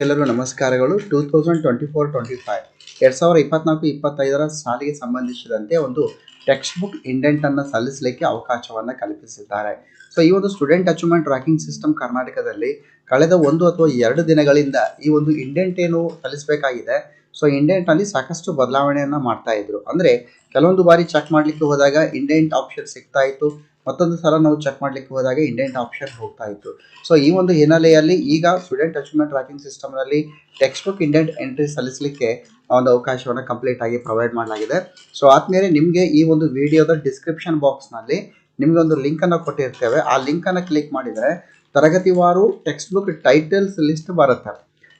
ಎಲ್ಲರಿಗೂ ನಮಸ್ಕಾರಗಳು. Two thousand twenty four twenty five ಎರಡು ಸಾವಿರದ ಇಪ್ಪತ್ನಾಲ್ಕು, ಇಪ್ಪತ್ತೈದರ ಸಾಲಿಗೆ ಸಂಬಂಧಿಸಿದಂತೆ ಒಂದು ಟೆಕ್ಸ್ಟ್ ಬುಕ್ ಇಂಡೆಂಟನ್ನು ಸಲ್ಲಿಸಲಿಕ್ಕೆ ಅವಕಾಶವನ್ನು ಕಲ್ಪಿಸಿದ್ದಾರೆ. ಸೊ ಈ ಒಂದು ಸ್ಟೂಡೆಂಟ್ ಅಚೀವ್ಮೆಂಟ್ ಟ್ರ್ಯಾಕಿಂಗ್ ಸಿಸ್ಟಮ್ ಕರ್ನಾಟಕದಲ್ಲಿ ಕಳೆದ ಒಂದು ಅಥವಾ ಎರಡು ದಿನಗಳಿಂದ ಈ ಒಂದು ಇಂಡೆಂಟ್ ಏನು ಸಲ್ಲಿಸಬೇಕಾಗಿದೆ? ಸೊ ಇಂಡೆಂಟ್ನಲ್ಲಿ ಸಾಕಷ್ಟು ಬದಲಾವಣೆಯನ್ನು ಮಾಡ್ತಾ ಇದ್ರು. ಅಂದರೆ ಕೆಲವೊಂದು ಬಾರಿ ಚೆಕ್ ಮಾಡಲಿಕ್ಕೆ ಹೋದಾಗ ಇಂಡೆಂಟ್ ಆಪ್ಷನ್ ಸಿಗ್ತಾ ಇತ್ತು. ಮತ್ತೊಂದು ಸಲ ನಾವು ಚೆಕ್ ಮಾಡ್ಲಿಕ್ಕೆ ಹೋದಾಗ ಇಂಡೆಂಟ್ ಆಪ್ಷನ್ ಹೋಗ್ತಾ ಇತ್ತು. ಸೊ ಈ ಒಂದು ಹಿನ್ನೆಲೆಯಲ್ಲಿ ಈಗ ಸ್ಟೂಡೆಂಟ್ ಅಚೀವ್ಮೆಂಟ್ ಟ್ರ್ಯಾಕಿಂಗ್ ಸಿಸ್ಟಮ್ನಲ್ಲಿ ಟೆಕ್ಸ್ಟ್ ಬುಕ್ ಇಂಡೆಂಟ್ ಎಂಟ್ರಿ ಸಲ್ಲಿಸಲಿಕ್ಕೆ ಒಂದು ಅವಕಾಶವನ್ನು ಕಂಪ್ಲೀಟ್ ಆಗಿ ಪ್ರೊವೈಡ್ ಮಾಡಲಾಗಿದೆ. ಸೊ ಆದ್ಮೇಲೆ ನಿಮಗೆ ಈ ಒಂದು ವಿಡಿಯೋದ ಡಿಸ್ಕ್ರಿಪ್ಷನ್ ಬಾಕ್ಸ್ನಲ್ಲಿ ನಿಮಗೆ ಒಂದು ಲಿಂಕನ್ನು ಕೊಟ್ಟಿರ್ತೇವೆ. ಆ ಲಿಂಕನ್ನು ಕ್ಲಿಕ್ ಮಾಡಿದರೆ ತರಗತಿವಾರು ಟೆಕ್ಸ್ಟ್ ಬುಕ್ ಟೈಟಲ್ಸ್ ಲಿಸ್ಟ್ ಬರುತ್ತೆ.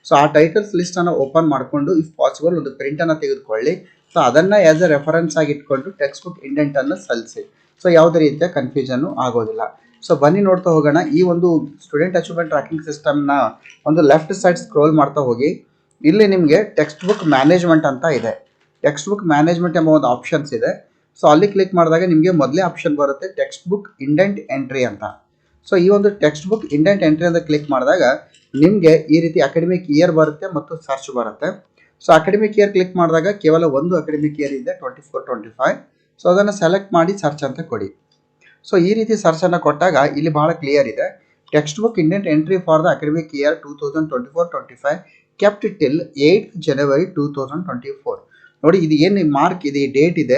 ಸೊ ಆ ಟೈಟಲ್ಸ್ ಲಿಸ್ಟನ್ನು ಓಪನ್ ಮಾಡಿಕೊಂಡು ಇಫ್ ಪಾಸಿಬಲ್ ಒಂದು ಪ್ರಿಂಟನ್ನು ತೆಗೆದುಕೊಳ್ಳಿ. ಸೊ ಅದನ್ನು ಆ್ಯಸ್ ಎ ರೆಫರೆನ್ಸ್ ಆಗಿ ಇಟ್ಕೊಂಡು ಟೆಕ್ಸ್ಟ್ ಬುಕ್ ಇಂಡೆಂಟನ್ನು ಸಲ್ಲಿಸಿ ಸೊ ಯಾವುದೇ ರೀತಿಯ ಕನ್ಫ್ಯೂಷನ್ನು ಆಗೋದಿಲ್ಲ. ಸೊ ಬನ್ನಿ ನೋಡ್ತಾ ಹೋಗೋಣ. ಈ ಒಂದು ಸ್ಟೂಡೆಂಟ್ ಅಚೀವ್ಮೆಂಟ್ ಟ್ರ್ಯಾಕಿಂಗ್ ಸಿಸ್ಟಮ್ನ ಒಂದು ಲೆಫ್ಟ್ ಸೈಡ್ ಸ್ಕ್ರೋಲ್ ಮಾಡ್ತಾ ಹೋಗಿ. ಇಲ್ಲಿ ನಿಮಗೆ ಟೆಕ್ಸ್ಟ್ ಬುಕ್ ಮ್ಯಾನೇಜ್ಮೆಂಟ್ ಅಂತ ಇದೆ. ಟೆಕ್ಸ್ಟ್ ಬುಕ್ ಮ್ಯಾನೇಜ್ಮೆಂಟ್ ಎಂಬ ಒಂದು ಆಪ್ಷನ್ಸ್ ಇದೆ. ಸೊ ಅಲ್ಲಿ ಕ್ಲಿಕ್ ಮಾಡಿದಾಗ ನಿಮಗೆ ಮೊದಲೇ ಆಪ್ಷನ್ ಬರುತ್ತೆ ಟೆಕ್ಸ್ಟ್ ಬುಕ್ ಇಂಡೆಂಟ್ ಎಂಟ್ರಿ ಅಂತ. ಸೊ ಈ ಒಂದು ಟೆಕ್ಸ್ಟ್ ಬುಕ್ ಇಂಡೆಂಟ್ ಎಂಟ್ರಿ ಅಂತ ಕ್ಲಿಕ್ ಮಾಡಿದಾಗ ನಿಮಗೆ ಈ ರೀತಿ ಅಕಾಡೆಮಿಕ್ ಇಯರ್ ಬರುತ್ತೆ ಮತ್ತು ಸರ್ಚ್ ಬರುತ್ತೆ. ಸೊ ಅಕಾಡೆಮಿಕ್ ಇಯರ್ ಕ್ಲಿಕ್ ಮಾಡಿದಾಗ ಕೇವಲ ಒಂದು ಅಕಾಡೆಮಿಕ್ ಇಯರ್ ಇದೆ twenty four twenty five so ಅದನ್ನು ಸೆಲೆಕ್ಟ್ ಮಾಡಿ ಸರ್ಚ್ ಅಂತ ಕೊಡಿ. ಸೊ ಈ ರೀತಿ ಸರ್ಚನ್ನು ಕೊಟ್ಟಾಗ ಇಲ್ಲಿ ಭಾಳ ಕ್ಲಿಯರ್ ಇದೆ. Text book indent entry for the academic year two thousand twenty four twenty five kept till eight January two thousand twenty four ನೋಡಿ, ಇದು ಏನು ಮಾರ್ಕ್ ಇದೆ ಡೇಟ್ ಇದೆ.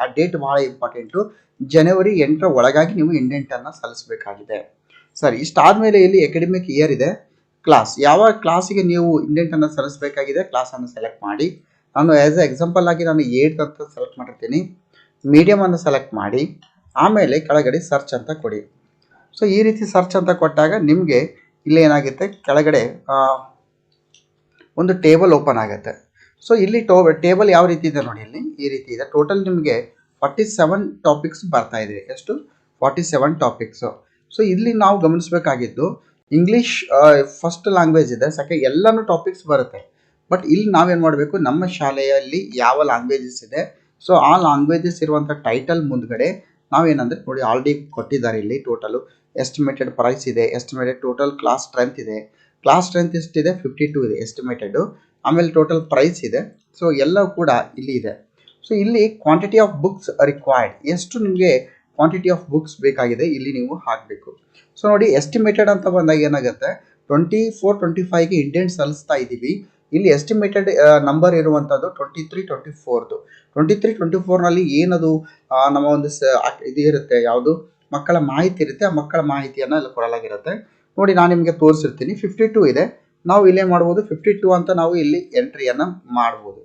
ಆ ಡೇಟ್ ಬಹಳ ಇಂಪಾರ್ಟೆಂಟು ಜನವರಿ ಎಂಟರ ಒಳಗಾಗಿ ನೀವು ಇಂಡೆಂಟನ್ನು ಸಲ್ಲಿಸಬೇಕಾಗಿದೆ. ಸರಿ ಇಷ್ಟಾದಮೇಲೆ ಇಲ್ಲಿ ಅಕಾಡೆಮಿಕ್ ಇಯರ್ ಇದೆ. ಕ್ಲಾಸ್ ಯಾವ ಕ್ಲಾಸಿಗೆ ನೀವು ಇಂಡೆಂಟನ್ನು ಸಲ್ಲಿಸಬೇಕಾಗಿದೆ ಕ್ಲಾಸನ್ನು ಸೆಲೆಕ್ಟ್ ಮಾಡಿ. ನಾನು ಆ್ಯಸ್ ಎ ಎಕ್ಸಾಂಪಲ್ ಆಗಿ ನಾನು ಏಟ್ ಅಂತ ಸೆಲೆಕ್ಟ್ ಮಾಡಿರ್ತೀನಿ. ಮೀಡಿಯಮನ್ನು ಸೆಲೆಕ್ಟ್ ಮಾಡಿ. ಆಮೇಲೆ ಕೆಳಗಡೆ ಸರ್ಚ್ ಅಂತ ಕೊಡಿ. ಸೊ ಈ ರೀತಿ ಸರ್ಚ್ ಅಂತ ಕೊಟ್ಟಾಗ ನಿಮಗೆ ಇಲ್ಲಿ ಏನಾಗುತ್ತೆ? ಕೆಳಗಡೆ ಒಂದು ಟೇಬಲ್ ಓಪನ್ ಆಗುತ್ತೆ. ಸೊ ಇಲ್ಲಿ ಟೋ ಟೇಬಲ್ ಯಾವ ರೀತಿ ಇದೆ ನೋಡಿ ಇಲ್ಲಿ. ಈ ರೀತಿ ಇದೆ. ಟೋಟಲ್ ನಿಮಗೆ ಫಾರ್ಟಿ ಸೆವೆನ್ ಟಾಪಿಕ್ಸ್ ಬರ್ತಾ ಇದೆ. ಎಷ್ಟು? ಫಾರ್ಟಿ ಸೆವೆನ್ ಟಾಪಿಕ್ಸು ಸೊ ಇಲ್ಲಿ ನಾವು ಗಮನಿಸಬೇಕಾಗಿದ್ದು ಇಂಗ್ಲೀಷ್ ಫಸ್ಟ್ ಲ್ಯಾಂಗ್ವೇಜ್ ಇದೆ. ಸೆಕೆಂಡ್ ಎಲ್ಲನೂ ಟಾಪಿಕ್ಸ್ ಬರುತ್ತೆ. ಬಟ್ ಇಲ್ಲಿ ನಾವೇನು ಮಾಡಬೇಕು? ನಮ್ಮ ಶಾಲೆಯಲ್ಲಿ ಯಾವ ಲ್ಯಾಂಗ್ವೇಜಸ್ ಇದೆ? ಸೊ ಆ ಲ್ಯಾಂಗ್ವೇಜಸ್ ಇರುವಂಥ ಟೈಟಲ್ ಮುಂದ್ಗಡೆ ನಾವೇನಂದರೆ ನೋಡಿ ಆಲ್ರೆಡಿ ಕೊಟ್ಟಿದ್ದಾರೆ ಇಲ್ಲಿ ಟೋಟಲು ಎಸ್ಟಿಮೇಟೆಡ್ ಪ್ರೈಸ್ ಇದೆ. ಎಸ್ಟಿಮೇಟೆಡ್ ಟೋಟಲ್ ಕ್ಲಾಸ್ ಸ್ಟ್ರೆಂತ್ ಇದೆ. ಕ್ಲಾಸ್ ಸ್ಟ್ರೆಂತ್ ಎಷ್ಟಿದೆ? ಫಿಫ್ಟಿ ಟೂ ಇದೆ. ಎಸ್ಟಿಮೇಟೆಡು ಆಮೇಲೆ ಟೋಟಲ್ ಪ್ರೈಸ್ ಇದೆ. ಸೊ ಎಲ್ಲ ಕೂಡ ಇಲ್ಲಿ ಇದೆ. ಸೊ ಇಲ್ಲಿ ಕ್ವಾಂಟಿಟಿ ಆಫ್ ಬುಕ್ಸ್ ರಿಕ್ವೈರ್ಡ್ ಎಷ್ಟು ನಿಮಗೆ ಕ್ವಾಂಟಿಟಿ ಆಫ್ ಬುಕ್ಸ್ ಬೇಕಾಗಿದೆ ಇಲ್ಲಿ ನೀವು ಹಾಕಬೇಕು. ಸೊ ನೋಡಿ ಎಸ್ಟಿಮೇಟೆಡ್ ಅಂತ ಬಂದಾಗ ಏನಾಗುತ್ತೆ? ಟ್ವೆಂಟಿ ಫೋರ್ ಟ್ವೆಂಟಿ ಫೈವ್ಗೆ ಇಂಡಿಯನ್ ಸಲ್ಲಿಸ್ತಾ ಇದ್ದೀವಿ. ಇಲ್ಲಿ ಎಸ್ಟಿಮೇಟೆಡ್ ನಂಬರ್ ಇರುವಂಥದ್ದು ಟ್ವೆಂಟಿ ತ್ರೀ ಟ್ವೆಂಟಿ ಫೋರ್ದು ಟ್ವೆಂಟಿ ತ್ರೀ ಟ್ವೆಂಟಿ ಫೋರ್ನಲ್ಲಿ ಏನದು ನಮ್ಮ ಒಂದು ಸ ಇದು ಇರುತ್ತೆ, ಯಾವುದು? ಮಕ್ಕಳ ಮಾಹಿತಿ ಇರುತ್ತೆ. ಆ ಮಕ್ಕಳ ಮಾಹಿತಿಯನ್ನು ಇಲ್ಲಿ ಕೊಡಲಾಗಿರುತ್ತೆ. ನೋಡಿ, ನಾನು ನಿಮಗೆ ತೋರಿಸಿರ್ತೀನಿ. ಫಿಫ್ಟಿ ಟೂ ಇದೆ. ನಾವು ಇಲ್ಲೇ ಮಾಡ್ಬೋದು? ಫಿಫ್ಟಿ ಟು ಅಂತ ನಾವು ಇಲ್ಲಿ ಎಂಟ್ರಿಯನ್ನು ಮಾಡ್ಬೋದು.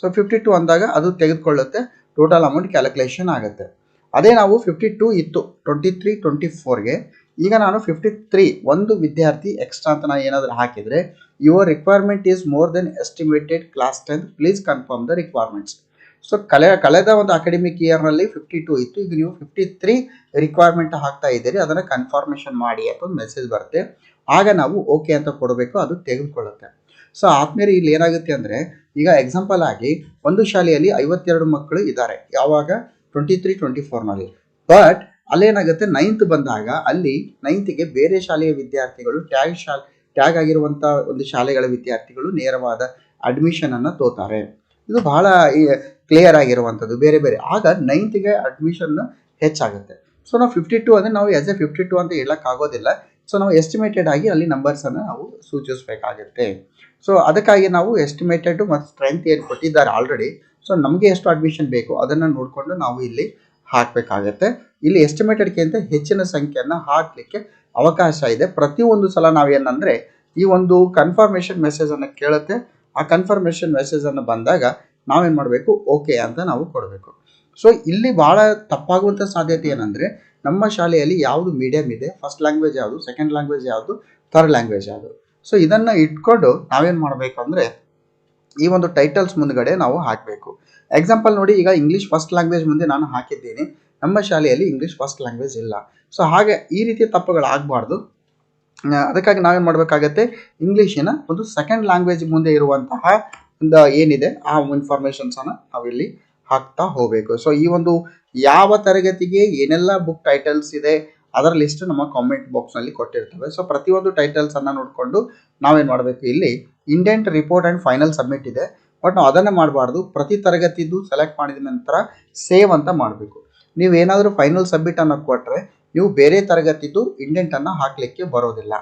ಸೊ ಫಿಫ್ಟಿ ಟು ಅಂದಾಗ ಅದು ತೆಗೆದುಕೊಳ್ಳುತ್ತೆ. ಟೋಟಲ್ ಅಮೌಂಟ್ ಕ್ಯಾಲ್ಕುಲೇಷನ್ ಆಗುತ್ತೆ. ಅದೇ ನಾವು ಫಿಫ್ಟಿ ಟೂ ಇತ್ತು. ಟ್ವೆಂಟಿ ತ್ರೀ ಟ್ವೆಂಟಿ ಫೋರ್ಗೆ ಈಗ ನಾನು ಫಿಫ್ಟಿ ತ್ರೀ ಒಂದು ವಿದ್ಯಾರ್ಥಿ ಎಕ್ಸ್ಟ್ರಾ ಅಂತ ನಾನು ಏನಾದರೂ ಹಾಕಿದರೆ your requirement is more than estimated class tenth please confirm the requirements so ಕಲೆ, ಕಳೆದ ಒಂದು ಅಕಾಡೆಮಿಕ್ ಇಯರ್ನಲ್ಲಿ ಫಿಫ್ಟಿ ಟು ಇತ್ತು. ಈಗ ನೀವು ಫಿಫ್ಟಿ ತ್ರೀ ರಿಕ್ವೈರ್ಮೆಂಟ್ ಹಾಕ್ತಾ ಇದ್ದೀರಿ. ಅದನ್ನು ಕನ್ಫರ್ಮೇಷನ್ ಮಾಡಿ ಅಂತ ಒಂದು ಮೆಸೇಜ್ ಬರುತ್ತೆ. ಆಗ ನಾವು ಓಕೆ ಅಂತ ಕೊಡಬೇಕು, ಅದು ತೆಗೆದುಕೊಳ್ಳುತ್ತೆ. ಸೊ ಆದ್ಮೇಲೆ ಇಲ್ಲಿ ಏನಾಗುತ್ತೆ ಅಂದರೆ, ಈಗ ಎಕ್ಸಾಂಪಲ್ ಆಗಿ ಒಂದು ಶಾಲೆಯಲ್ಲಿ ಐವತ್ತೆರಡು ಮಕ್ಕಳು ಇದ್ದಾರೆ. ಯಾವಾಗ? ಟ್ವೆಂಟಿ ತ್ರೀ ಟ್ವೆಂಟಿ ಫೋರ್ನಲ್ಲಿ ಬಟ್ ಅಲ್ಲೇನಾಗುತ್ತೆ? ನೈನ್ತ್ ಬಂದಾಗ ಅಲ್ಲಿ ನೈನ್ತ್ಗೆ ಬೇರೆ ಶಾಲೆಯ ವಿದ್ಯಾರ್ಥಿಗಳು ಟ್ಯಾಗ್ ಶಾ ಟ್ಯಾಗ್ ಆಗಿರುವಂಥ ಒಂದು ಶಾಲೆಗಳ ವಿದ್ಯಾರ್ಥಿಗಳು ನೇರವಾದ ಅಡ್ಮಿಷನನ್ನು ತೋತಾರೆ. ಇದು ಬಹಳ ಕ್ಲಿಯರ್ ಆಗಿರುವಂಥದ್ದು, ಬೇರೆ ಬೇರೆ. ಆಗ ನೈನ್ತ್ಗೆ ಅಡ್ಮಿಷನ್ ಹೆಚ್ಚಾಗುತ್ತೆ. ಸೊ ನಾವು ಫಿಫ್ಟಿ ಟು ಅಂದರೆ ನಾವು ಎಸ್ ಎ ಫಿಫ್ಟಿ ಟು ಅಂತ ಹೇಳೋಕ್ಕಾಗೋದಿಲ್ಲ. ಸೊ ನಾವು ಎಸ್ಟಿಮೇಟೆಡ್ ಆಗಿ ಅಲ್ಲಿ ನಂಬರ್ಸನ್ನು ನಾವು ಸೂಚಿಸಬೇಕಾಗುತ್ತೆ. ಸೊ ಅದಕ್ಕಾಗಿ ನಾವು ಎಸ್ಟಿಮೇಟೆಡ್ ಮತ್ತು ಸ್ಟ್ರೆಂತ್ ಏನು ಕೊಟ್ಟಿದ್ದಾರೆ ಆಲ್ರೆಡಿ ಸೊ ನಮಗೆ ಎಷ್ಟು ಅಡ್ಮಿಷನ್ ಬೇಕು ಅದನ್ನು ನೋಡಿಕೊಂಡು ನಾವು ಇಲ್ಲಿ ಹಾಕಬೇಕಾಗತ್ತೆ. ಇಲ್ಲಿ ಎಸ್ಟಿಮೇಟೆಡ್ಗಿಂತ ಹೆಚ್ಚಿನ ಸಂಖ್ಯೆಯನ್ನು ಹಾಕಲಿಕ್ಕೆ ಅವಕಾಶ ಇದೆ. ಪ್ರತಿಯೊಂದು ಸಲ ನಾವೇನಂದರೆ ಈ ಒಂದು ಕನ್ಫರ್ಮೇಷನ್ ಮೆಸೇಜನ್ನು ಕೇಳುತ್ತೆ. ಆ ಕನ್ಫರ್ಮೇಷನ್ ಮೆಸೇಜನ್ನು ಬಂದಾಗ ನಾವೇನು ಮಾಡಬೇಕು? ಓಕೆ ಅಂತ ನಾವು ಕೊಡಬೇಕು. ಸೊ ಇಲ್ಲಿ ಭಾಳ ತಪ್ಪಾಗುವಂಥ ಸಾಧ್ಯತೆ ಏನಂದರೆ ನಮ್ಮ ಶಾಲೆಯಲ್ಲಿ ಯಾವುದು ಮೀಡಿಯಮ್ ಇದೆ? ಫಸ್ಟ್ ಲ್ಯಾಂಗ್ವೇಜ್ ಯಾವುದು? ಸೆಕೆಂಡ್ ಲ್ಯಾಂಗ್ವೇಜ್ ಯಾವುದು? ಥರ್ಡ್ ಲ್ಯಾಂಗ್ವೇಜ್ ಯಾವುದು? ಸೊ ಇದನ್ನು ಇಟ್ಕೊಂಡು ನಾವೇನು ಮಾಡಬೇಕು ಅಂದರೆ ಈ ಒಂದು ಟೈಟಲ್ಸ್ ಮುಂದ್ಗಡೆ ನಾವು ಹಾಕಬೇಕು. ಎಕ್ಸಾಂಪಲ್ ನೋಡಿ, ಈಗ ಇಂಗ್ಲೀಷ್ ಫಸ್ಟ್ ಲ್ಯಾಂಗ್ವೇಜ್ ಮುಂದೆ ನಾನು ಹಾಕಿದ್ದೀನಿ. ನಮ್ಮ ಶಾಲೆಯಲ್ಲಿ ಇಂಗ್ಲೀಷ್ ಫಸ್ಟ್ ಲ್ಯಾಂಗ್ವೇಜ್ ಇಲ್ಲ. ಸೊ ಹಾಗೆ ಈ ರೀತಿಯ ತಪ್ಪುಗಳಾಗಬಾರ್ದು. ಅದಕ್ಕಾಗಿ ನಾವೇನು ಮಾಡಬೇಕಾಗತ್ತೆ? ಇಂಗ್ಲೀಷಿನ ಒಂದು ಸೆಕೆಂಡ್ ಲ್ಯಾಂಗ್ವೇಜ್ ಮುಂದೆ ಇರುವಂತಹ ಒಂದು ಏನಿದೆ, ಆ ಇನ್ಫಾರ್ಮೇಷನ್ಸನ್ನು ನಾವಿಲ್ಲಿ ಹಾಕ್ತಾ ಹೋಗಬೇಕು. ಸೊ ಈ ಒಂದು ಯಾವ ತರಗತಿಗೆ ಏನೆಲ್ಲ ಬುಕ್ ಟೈಟಲ್ಸ್ ಇದೆ, ಅದರ ಲಿಸ್ಟ್ ನಮ್ಮ ಕಾಮೆಂಟ್ ಬಾಕ್ಸ್ನಲ್ಲಿ ಕೊಟ್ಟಿರ್ತವೆ. ಸೊ ಪ್ರತಿಯೊಂದು ಟೈಟಲ್ಸನ್ನು ನೋಡಿಕೊಂಡು ನಾವೇನು ಮಾಡಬೇಕು? ಇಲ್ಲಿ indent report and final submit ಇದೆ. ಬಟ್ ನಾವು ಅದನ್ನು ಮಾಡಬಾರ್ದು. ಪ್ರತಿ ತರಗತಿದು ಸೆಲೆಕ್ಟ್ ಮಾಡಿದ ನಂತರ ಸೇವ್ ಅಂತ ಮಾಡಬೇಕು. ನೀವು ಏನಾದರೂ ಫೈನಲ್ ಸಬ್ಮಿಟ್ ಅನ್ನು ಕೊಟ್ಟರೆ ನೀವು ಬೇರೆ ತರಗತಿದು ಇಂಡೆಂಟನ್ನು ಹಾಕಲಿಕ್ಕೆ ಬರೋದಿಲ್ಲ.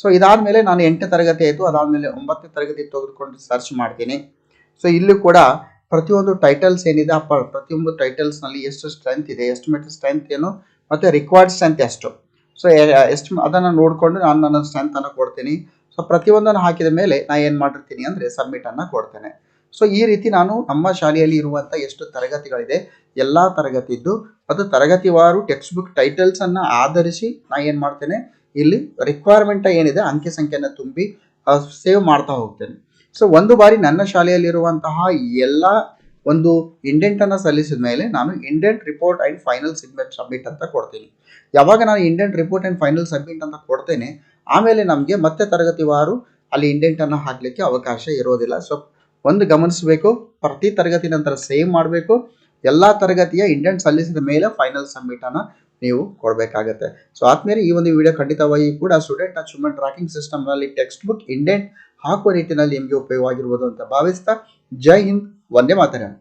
ಸೊ ಇದಾದ ಮೇಲೆ ನಾನು ಎಂಟನೇ ತರಗತಿ ಆಯಿತು. ಅದಾದಮೇಲೆ ಒಂಬತ್ತನೇ ತರಗತಿ ತೆಗೆದುಕೊಂಡು ಸರ್ಚ್ ಮಾಡ್ತೀನಿ. ಸೊ ಇಲ್ಲೂ ಕೂಡ ಪ್ರತಿಯೊಂದು ಟೈಟಲ್ಸ್ ಏನಿದೆ, ಆ ಪ್ರತಿಯೊಂದು ಟೈಟಲ್ಸ್ನಲ್ಲಿ ಎಷ್ಟು ಸ್ಟ್ರೆಂತ್ ಇದೆ ಎಸ್ಟಿಮೇಟ್ ಸ್ಟ್ರೆಂತ್ ಏನು, ಮತ್ತು ರಿಕ್ವೈರ್ಡ್ ಸ್ಟ್ರೆಂತ್ ಎಷ್ಟು. ಸೊ ಎಷ್ಟು, ಅದನ್ನು ನೋಡಿಕೊಂಡು ನಾನು ನನ್ನ ಸ್ಟ್ರೆಂತನ್ನು ಕೊಡ್ತೀನಿ. ಸೊ ಪ್ರತಿಯೊಂದನ್ನು ಹಾಕಿದ ಮೇಲೆ ನಾನು ಏನು ಮಾಡಿರ್ತೀನಿ ಅಂದರೆ ಸಬ್ಮಿಟನ್ನು ಕೊಡ್ತೇನೆ. ಸೊ ಈ ರೀತಿ ನಾನು ನಮ್ಮ ಶಾಲೆಯಲ್ಲಿ ಇರುವಂಥ ಎಷ್ಟು ತರಗತಿಗಳಿದೆ, ಎಲ್ಲ ತರಗತಿದ್ದು, ಅದು ತರಗತಿವಾರು ಟೆಕ್ಸ್ಟ್ ಬುಕ್ ಟೈಟಲ್ಸನ್ನು ಆಧರಿಸಿ ನಾನು ಏನು ಮಾಡ್ತೇನೆ, ಇಲ್ಲಿ ರಿಕ್ವೈರ್ಮೆಂಟ್ ಏನಿದೆ, ಅಂಕೆ ಸಂಖ್ಯೆಯನ್ನು ತುಂಬಿ ಸೇವ್ ಮಾಡ್ತಾ ಹೋಗ್ತೇನೆ. ಸೊ ಒಂದು ಬಾರಿ ನನ್ನ ಶಾಲೆಯಲ್ಲಿರುವಂತಹ ಎಲ್ಲ ಒಂದು ಇಂಡೆಂಟನ್ನು ಸಲ್ಲಿಸಿದ ಮೇಲೆ ನಾನು indent report and final submit submit ಅಂತ ಕೊಡ್ತೀನಿ. ಯಾವಾಗ ನಾನು indent report and final submit ಅಂತ ಕೊಡ್ತೇನೆ, ಆಮೇಲೆ ನಮಗೆ ಮತ್ತೆ ತರಗತಿವಾರು ಅಲ್ಲಿ ಇಂಡೆಂಟನ್ನು ಹಾಕಲಿಕ್ಕೆ ಅವಕಾಶ ಇರೋದಿಲ್ಲ. ಸೊ ಒಂದು ಗಮನಿಸಬೇಕು, ಪ್ರತಿ ತರಗತಿ ನಂತರ ಸೇವ್ ಮಾಡಬೇಕು. ಎಲ್ಲ ತರಗತಿಯ ಇಂಡೆಂಟ್ ಸಲ್ಲಿಸಿದ ಮೇಲೆ ಫೈನಲ್ ಸಬ್ಮಿಟನ್ನು ನೀವು ಕೊಡಬೇಕಾಗತ್ತೆ. ಸೊ ಆದ್ಮೇಲೆ ಈ ಒಂದು ವಿಡಿಯೋ ಖಂಡಿತವಾಗಿ ಕೂಡ ಸ್ಟೂಡೆಂಟ್ ಅಚೀವ್ಮೆಂಟ್ ಟ್ರ್ಯಾಕಿಂಗ್ ಸಿಸ್ಟಮ್ನಲ್ಲಿ ಟೆಕ್ಸ್ಟ್ ಬುಕ್ ಇಂಡೆಂಟ್ ಹಾಕುವ ನಿಟ್ಟಿನಲ್ಲಿ ನಿಮಗೆ ಉಪಯೋಗವಾಗಿರ್ಬೋದು ಅಂತ ಭಾವಿಸ್ತಾ ಜೈ ಹಿಂದ್ ಒಂದೇ ಮಾತರಂ.